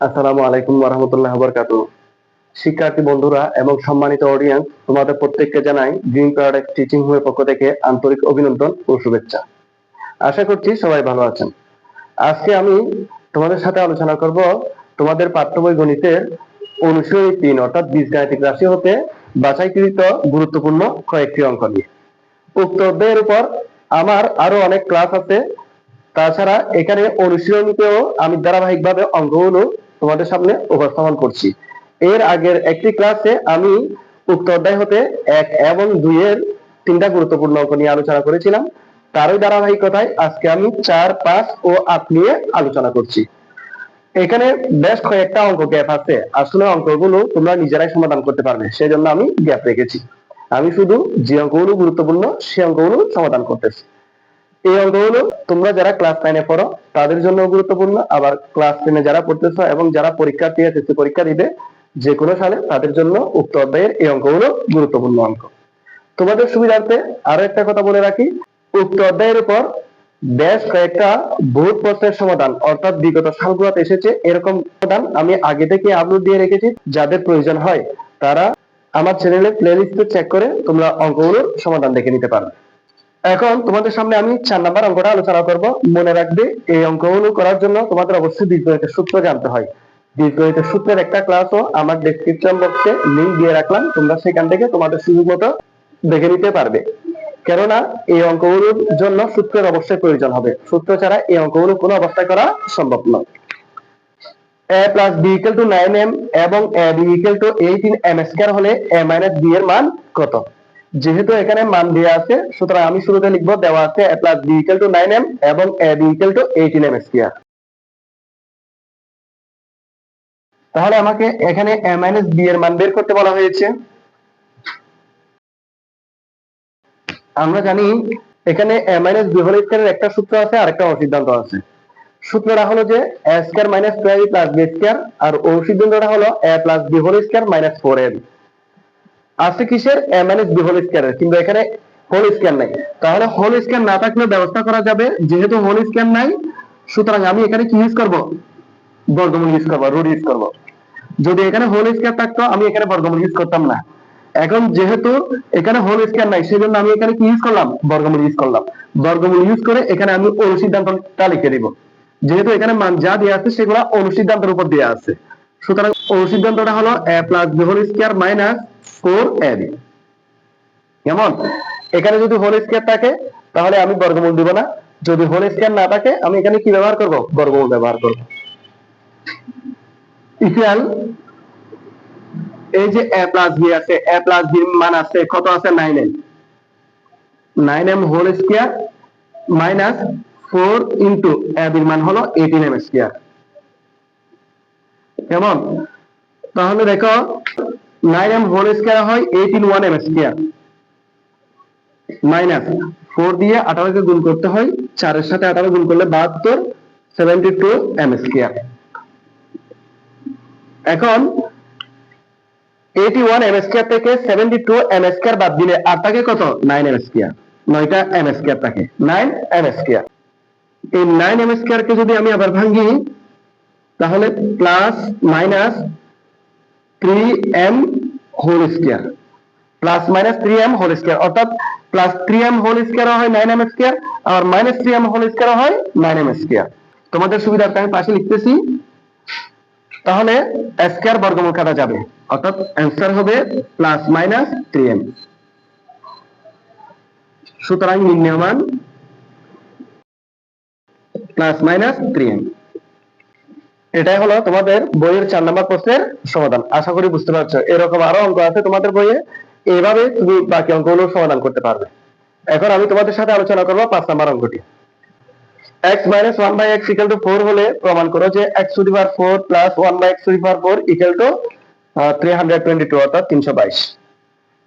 আসসালামু আলাইকুম রহমতুল্লাহ বরকাত শিক্ষার্থী বন্ধুরা এবং সম্মানিত অডিয়েন্স তোমাদের প্রত্যেককে জানাই গ্রিন প্যারাডাইস টিচিং হোমের পক্ষ থেকে আন্তরিক অভিনন্দন ও শুভেচ্ছা। আশা করছি সবাই ভালো আছেন। আজকে আমি তোমাদের সাথে আলোচনা করব তোমাদের পাঠ্য বই গণিতের অনুশীলনী তিন, অর্থাৎ বীজগাণিতিক রাশি হতে বাছাইকৃত গুরুত্বপূর্ণ কয়েকটি অঙ্ক নিয়ে। উক্ত অধ্যায়ের উপর আমার আরও অনেক ক্লাস আছে। তাছাড়া এখানে অনুশীলনীতেও আমি ধারাবাহিকভাবে অঙ্কগুলো তোমাদের সামনে উপস্থাপন করছি। এর আগের একটি ক্লাসে আমি উক্ত অধ্যায় হতে এক এবং দুইয়ের তিনটা গুরুত্বপূর্ণ অঙ্ক নিয়ে আলোচনা করেছিলাম। তারই ধারাবাহিকতায় আজকে আমি চার, পাঁচ ও আট নিয়ে আলোচনা করছি। এখানে বেশ কয়েকটা অঙ্ক গ্যাপ আছে। আসলে অঙ্কগুলো তোমরা নিজেরাই সমাধান করতে পারবে, সেজন্য আমি গ্যাপ রেখেছি। আমি শুধু যে অঙ্কগুলো গুরুত্বপূর্ণ সে অঙ্কগুলো সমাধান করতেছি। এই অঙ্কগুলো তোমরা যারা ক্লাস নাইনে পড়ো, তাদের জন্য গুরুত্বপূর্ণ। আবার ক্লাস টেনে যারা পড়তেছো এবং যারা পরীক্ষার্থী এসএসসি পরীক্ষা দিবে যে কোনো সালে তাদের জন্য উক্ত অধ্যায়ের এই অঙ্কগুলো গুরুত্বপূর্ণ অঙ্ক। তোমাদের সুবিধার্থে আরও একটা কথা বলে রাখি। উক্ত অধ্যায়ের উপর বেশ কয়েকটা বহু প্রশ্নের সমাধান, অর্থাৎ বিগত সালগুলোতে এসেছে এরকম সমাধান আমি আগে থেকে আপলোড দিয়ে রেখেছি। যাদের প্রয়োজন হয়, তারা আমার চ্যানেলে প্লেলিস্টে চেক করে তোমরা অঙ্কগুলোর সমাধান দেখে নিতে পারবে। এখন তোমাদের সামনে আমি চার নাম্বার অঙ্কটা আলোচনা করব। মনে রাখবে, এই অঙ্কগুলো করার জন্য তোমাদের অবশ্যই বীজগণিতের সূত্র জানতে হয়। বীজগণিতের সূত্রের একটা ক্লাসও আমার ডেসক্রিপশন বক্সে লিংক দিয়ে রাখলাম, তোমরা সেখান থেকে তোমাদের সুযোগ মতো দেখে নিতে পারবে। কেননা, এই অঙ্কগুলোর জন্য সূত্রের অবশ্যই প্রয়োজন হবে। সূত্র ছাড়া এই অঙ্কগুলো কোনো অবস্থায় করা সম্ভব নয়। A B equal to nine M এবং A B equal to eighteen M square হলে এ মাইনাস বি এর মান কত? যেহেতু এখানে মান দেওয়া আছে, সুতরাং আমি শুরুতে লিখব, দেওয়া আছে a plus B equal to nine M এবং A B equal to eighteen M square তাহলে আমাকে এখানে এ মাইনাস বি এর মান বের করতে বলা হয়েছে। আমরা জানি এখানে এ মাইনাস বি হোল স্কয়ারের একটা সূত্র আছে আর একটা অসিদ্ধান্ত আছে। সূত্রটা হলো যে A square minus two plus B square আর অসিদ্ধান্তটা হলো A plus B whole square minus four আছে কিসের? এ মাইনাস বি হোল স্কয়ারের কিন্তু এখানে হোল স্কয়ার নাই। তাহলে হোল স্কয়ার না থাকলে ব্যবস্থা করা যাবে। যেহেতু হোল স্কয়ার নাই, সুতরাং আমি এখানে কি ইউজ করব? বর্গমূল ইউজ করব রুট ইউজ করব। যদি এখানে হোল স্কয়ার থাকতো, আমি এখানে বর্গমূল ইউজ করতাম না। এখন যেহেতু এখানে হোল স্কয়ার নাই, সেজন্য আমি এখানে কি ইউজ করলাম? বর্গমূল ইউজ করলাম। বর্গমূল ইউজ করে এখানে আমি অনুসিদ্ধান্তটা লিখে দিব যেহেতু এখানে মান যা দেওয়া আছে, সেগুলো অনুসিদ্ধান্তের উপর দেওয়া আছে। সুতরাং অনুসিদ্ধান্তটা হলো a plus B whole square minus four A কেমন? এখানে যদি হোল স্কয়ার থাকে, তাহলে আমি বর্গমূল দিব না। যদি হোল স্কয়ার না থাকে, আমি এখানে কি ব্যবহার করব? বর্গমূল ব্যবহার করব। ইকুয়াল এই যে a প্লাস বি আছে, a প্লাস বি মান আছে, কত আছে? 9m 9m whole square minus 4 into a এর মান হলো 18m স্কয়ার কেমন? তাহলে দেখো 9m হোল স্কয়ার হয় 18 1m স্কয়ার। মাইনাস 4 দিয়ে 18 কে গুণ করতে হয় 4 এর সাথে 18 গুণ করলে 72 72 m স্কয়ার এখন 81 এম স্কয়ার থেকে 72 এম স্কয়ার বাদ দিলে আর কত? 9 এম স্কয়ার 9টা এম স্কয়ার থাকে। 9 এম স্কয়ার এই 9 এম স্কয়ার কে যদি আমি আবার ভাঙি, তাহলে plus minus 3 M whole square plus minus 3 M whole square অর্থাৎ প্লাস 3 এম হোল স্কয়ার হয় 9 এম স্কয়ার আর মাইনাস 3 এম হোল স্কয়ার হয় 9 এম স্কয়ার তোমাদের সুবিধার্থে আমি পাশে লিখতেছি। তাহলে স্কয়ার বর্গমূল কাটা যাবে। অর্থাৎ অ্যান্সার হবে প্লাস মাইনাস থ্রি এম সুতরাং নির্ণয় মান প্লাস মাইনাস থ্রি এম এটাই হলো তোমাদের বইয়ের চার নম্বর প্রশ্নের সমাধান। আশা করি বুঝতে পারছ এরকম আরও অঙ্ক আছে তোমাদের বইয়ে এইভাবে তুমি বাকি অঙ্কগুলো সমাধান করতে পারবে। এখন আমি তোমাদের সাথে আলোচনা করব পাঁচ নম্বর অঙ্কটি। x minus 1 by x equal to 4 হলে প্রমাণ করো যে x to the power 4 plus 1 by x to power 4 equal to আহ, 322 অর্থাৎ 322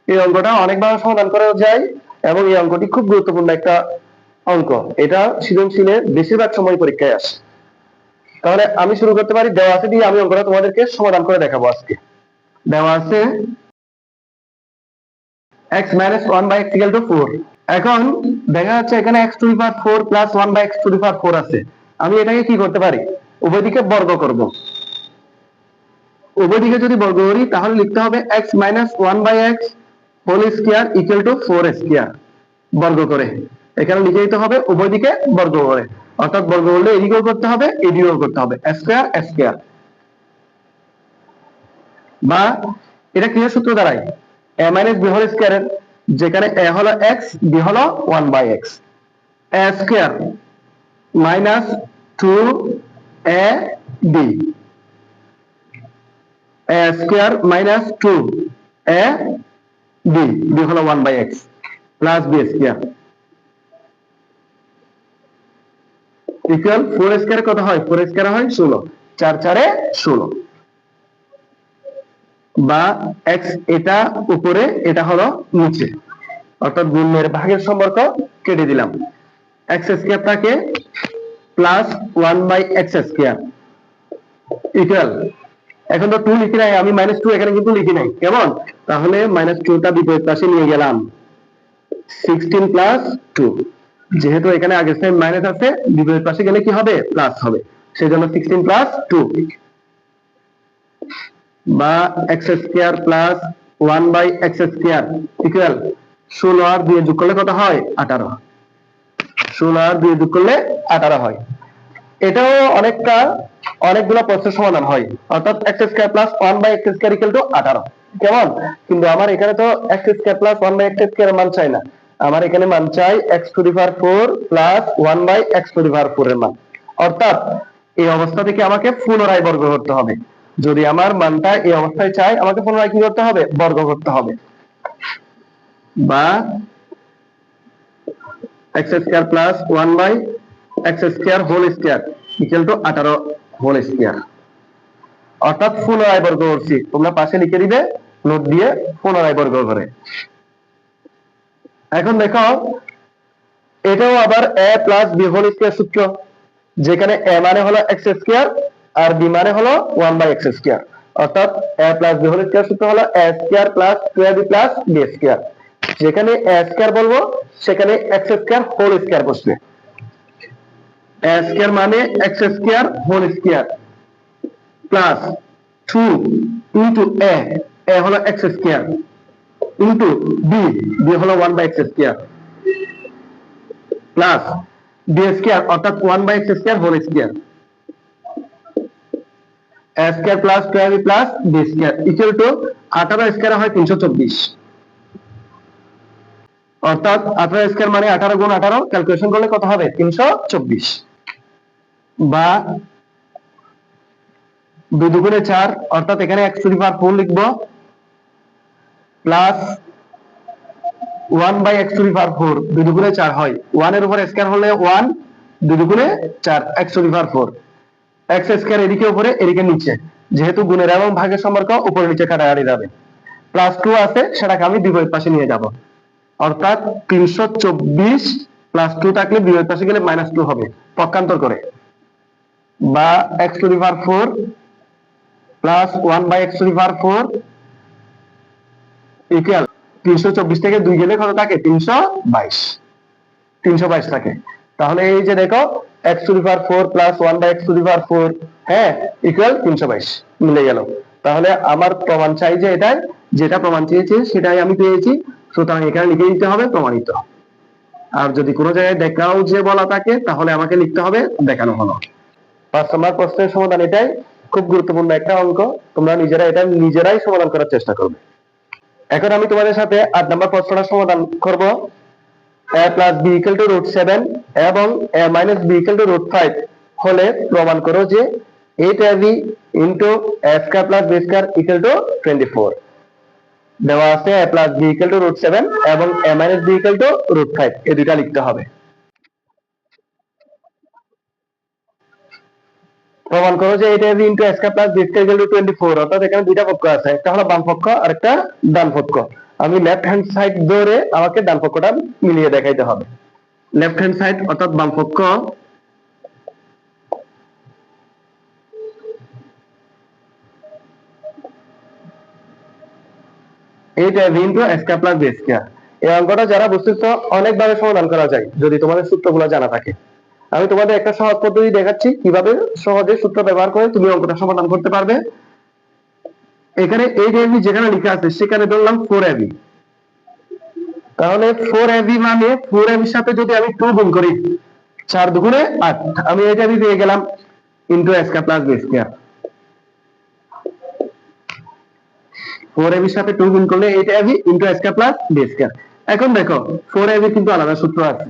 এই অঙ্কটা অনেকবার সমাধান করা যায় এবং এই অঙ্কটি খুব গুরুত্বপূর্ণ একটা অঙ্ক। এটা সৃজনশীলের বেশিরভাগ সময় পরীক্ষায় আসে। তাহলে আমি শুরু করতে পারি, দেওয়া আছে দিয়ে আমি অঙ্কটা তোমাদেরকে সমাধান করে দেখাবো আজকে। দেওয়া আছে x minus 1 by x equal to 4 এখন দেখা যাচ্ছে এখানে x to the power 4 plus 1 by x to the power 4 আছে। আমি এটাকে কি করতে পারি? উভয় দিকে বর্গ করব। উভয় দিকে যদি বর্গ করি, তাহলে লিখতে হবে X minus one by X whole square equal to four square বর্গ করে। এখানে লিখে দিতে হবে উভয় দিকে বর্গ করে। অর্থাৎ বর্গ করলে এদিকেও করতে হবে এদিকেও করতে হবে। স্কোয়ার স্কোয়ার বা এটা কি সূত্র দাঁড়ায় এ মাইনাস বি হোল স্কোয়ারের যেখানে এ হলো এক্স বি হলো one by X A square minus two A B A square minus two A B B হলো one by X plus B square equal four square কত হয়? ফোর স্কোয়ার হয় ষোলো। চার চারে ষোলো। বা এক্স এটা উপরে, এটা হলো নিচে। অর্থাৎ গুণের ভাগের সম্পর্ক কেটে দিলাম। X স্কোয়ারটাকে plus one by X square equal এখন তো টু লিখি নাই, আমি মাইনাস টু এখানে কিন্তু লিখি নাই। কেমন? তাহলে মাইনাস টুটা বিপরীত পাশে নিয়ে গেলাম। সিক্সটিন প্লাস টু যেহেতু এখানে আগের সাইড মাইনাস আছে, বিপরীত পাশে গেলে কি হবে? প্লাস হবে। সেই জন্য সিক্সটিন প্লাস টু বা X square plus one by X square equal ষোলো আর দিয়ে যোগ করলে কত হয়? আঠারো। ষোলো আর দিয়ে যোগ করলে আঠারো হয়। এটাও অনেকটা, অনেকগুলো প্রশ্নের সমাধান হয়। অর্থাৎ X square plus one by X square equal to আঠারো। কেমন? কিন্তু আমার এখানে তো X square plus one by X square মান চাই না। আমার এখানে মান চাই X to the power four plus one by X to the four এর মান। অর্থাৎ এই অবস্থা থেকে আমাকে পুনরায় বর্গ করতে হবে। যদি আমার মানটা এই অবস্থায় চাই, আমাকে পুনরায় কি করতে হবে? বর্গ করতে হবে। বা X square plus one by X square whole square equal to আঠারো হোল স্কোয়ার অর্থাৎ পুনরায় বর্গ করছি। তোমরা পাশে লিখে দিবে নোট দিয়ে পুনরায় বর্গ করে। এখন দেখো, এটাও আবার A plus B whole square সূত্র, যেখানে এ মানে হলো এক্স স্কোয়ার আর বি মানে হলো ওয়ান বাই এক্স স্কোয়ার অর্থাৎ A plus B whole square সূত্র হলো A square plus A B plus B square যেখানে এ স্কোয়ার বলব, সেখানে এক্স স্কোয়ার হোল স্কোয়ার বসবে। এ স্কোয়ার মানে X square whole square plus two into A A হলো X square into B B হলো one by X square plus B square অর্থাৎ one by X square whole square square plus two B plus B square equal to আঠারো square হয় তিনশো চব্বিশ। অর্থাৎ আঠারো square মানে আঠারো গুণ আঠারো ক্যালকুলেশন করলে কত হবে? তিনশো চব্বিশ। বা দুই দুগুণে চার, অর্থাৎ এখানে X to the power four লিখব। Plus one by X to the power four দুই দুগুণে চার হয়। ওয়ানের উপর স্কোয়ার হলে ওয়ান দুই দুগুণে চার X to the power four X square এদিকে উপরে, এদিকে নিচে। যেহেতু গুণের এবং ভাগের সম্পর্ক, উপরে নিচে কাটাকাটি যাবে। প্লাস টু আছে, সেটাকে আমি বিপরীত পাশে নিয়ে যাব। অর্থাৎ তিনশো চব্বিশ প্লাস টু থাকলে বিপরীত পাশে গেলে মাইনাস টু হবে, পক্ষান্তর করে। বা X to the power four plus one by X to the power four equal তিনশো চব্বিশ থেকে দুই গেলে কত থাকে? তিনশো বাইশ। তিনশো বাইশ থাকে। তাহলে এই যে দেখো X to four plus one by X to four হ্যাঁ ইকুয়াল তিনশো বাইশ। মিলে গেল। তাহলে আমার প্রমাণ চাই যে এটাই, যেটা প্রমাণ চেয়েছে সেটাই আমি পেয়েছি। সুতরাং এখানে লিখে দিতে হবে প্রমাণিত। আর যদি কোনো জায়গায় দেখাও যে বলা থাকে, তাহলে আমাকে লিখতে হবে, দেখানো হলো। পাঁচ নম্বর প্রশ্নের সমাধান এটাই। খুব গুরুত্বপূর্ণ একটা অঙ্ক। তোমরা নিজেরা এটা নিজেরাই সমাধান করার চেষ্টা করবে। এখন আমি তোমাদের সাথে আট নম্বর প্রশ্নটা সমাধান করব। A plus b equal to root seven এবং a minus b equal to root five হলে প্রমাণ করো যে eight A B into A square plus B square equal to twenty four দেওয়া আছে a plus b equal to root seven এবং a minus b equal to root five এই দুইটা লিখতে হবে। প্রমাণ করো যে এটা into A square plus B square equal to twenty four অর্থাৎ এখানে দুইটা পক্ষ আছে। একটা হলো বাম পক্ষ, আর একটা ডান পক্ষ। আমি লেফট হ্যান্ড সাইড ধরে আমাকে ডান পক্ষটা মিলিয়ে দেখাইতে হবে। লেফট হ্যান্ড সাইড অর্থাৎ বাম পক্ষ। এইটা into square plus B square এই অঙ্কটা যারা বুঝতেছ, অনেকভাবে সমাধান করা যায়, যদি তোমাদের সূত্রগুলো জানা থাকে। আমি তোমাদের একটা সহজ পদ্ধতি দেখাচ্ছি। কীভাবে সহজে সূত্র ব্যবহার করে তুমি অঙ্কটা সমাধান করতে পারবে। এখানে এইট এবি যেখানে লেখা আছে, সেখানে ধরলাম ফোর এবি তাহলে ফোর এবি মানে ফোর এবির সাথে যদি আমি টু গুণ করি, চার দুগুণে আট। আমি এইট এবি পেয়ে গেলাম into square plus B square four এবির সাথে টু গুণ করলে eight A B into square plus B square এখন দেখো ফোর এবি কিন্তু আলাদা সূত্র আছে।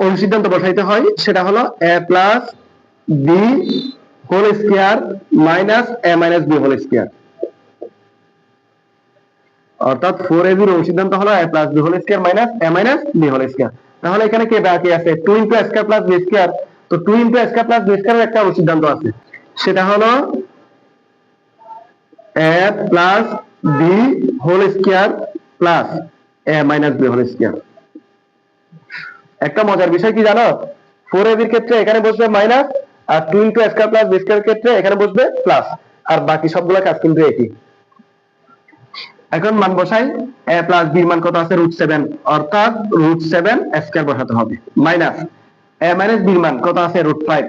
কোন সিদ্ধান্ত বসাইতে হয়, সেটা হলো A plus B whole square minus A minus B whole square. অর্থাৎ ফোর এ বির সিদ্ধান্ত হলো A plus B whole square minus A minus B whole square. তাহলে এখানে কে বাকি আছে? Two into square plus B square তো two into square plus B স্কয়ারের একটা অনুসিদ্ধান্ত আছে। সেটা হলো A plus B whole square plus A minus B whole square. একটা মজার বিষয় কি জানো? ফোর এ বির ক্ষেত্রে এখানে বসবে মাইনাস আর two into square plus B ক্ষেত্রে এখানে বসবে প্লাস আর বাকি সবগুলো কাজ কিন্তু একই। এখন মান বসাই এ প্লাস বির মান কত আছে? রুট সেভেন অর্থাৎ রুট সেভেন স্কয়ার বসাতে হবে। মাইনাস এ মাইনাস বির মান কত আছে? Root five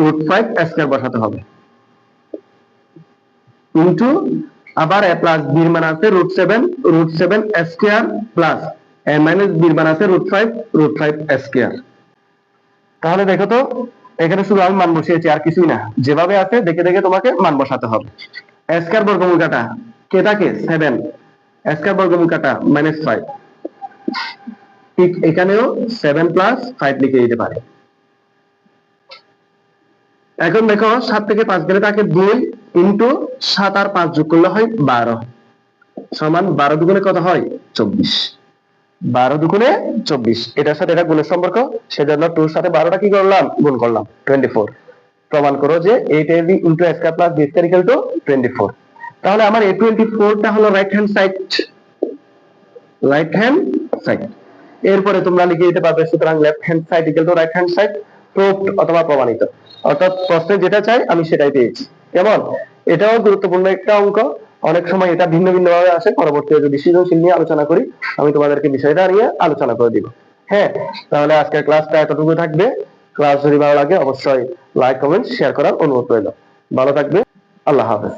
root five square বসাতে হবে। ইন্টু আবার এ প্লাস বির মান আছে? Root seven root seven square plus a minus বির মান আছে রুট ফাইভ রুট তাহলে দেখো তো, এখানে শুধু আমি মান বসিয়েছি, আর কিছুই না। যেভাবে আছে, দেখে দেখে তোমাকে মান বসাতে হবে। স্কয়ার বর্গমূল কাটা কে থাকে? সেভেন স্কয়ার বর্গমূল কাটা মাইনাস ফাইভ ঠিক এখানেও সেভেন প্লাস ফাইভ লিখে দিতে পারে। এখন দেখো, সাত থেকে পাঁচ গেলে তাকে দুই ইন্টু সাত আর পাঁচ যোগ করলে হয় বারো। সমান বারো দুগুণে কত হয়? চব্বিশ। বারো দুগুণে চব্বিশ। এটার সাথে এটা গুণের সম্পর্ক। সেজন্য টুর সাথে বারোটা কি করলাম? গুণ করলাম টোয়েন্টি ফোর প্রমাণ করো যে eight a b into square plus b square equal to twenty four তাহলে আমার এ টোয়েন্টি ফোরটা হলো right hand side right hand side এরপরে তোমরা লিখে দিতে পারবে সুতরাং left hand side equal to right hand side proved অথবা প্রমাণিত। অর্থাৎ প্রশ্নে যেটা চাই আমি সেটাই পেয়েছি। কেমন? এটাও গুরুত্বপূর্ণ একটা অঙ্ক। অনেক সময় এটা ভিন্ন ভিন্ন ভাবে আসে। পরবর্তীতে যদি সৃজনশীল নিয়ে আলোচনা করি, আমি তোমাদেরকে বিষয়টা নিয়ে আলোচনা করে দিব। হ্যাঁ তাহলে আজকের ক্লাসটা এতটুকু থাকবে। ক্লাস যদি ভালো লাগে, অবশ্যই লাইক, কমেন্ট, শেয়ার করার অনুরোধ রইল। ভালো থাকবে আল্লাহ হাফেজ।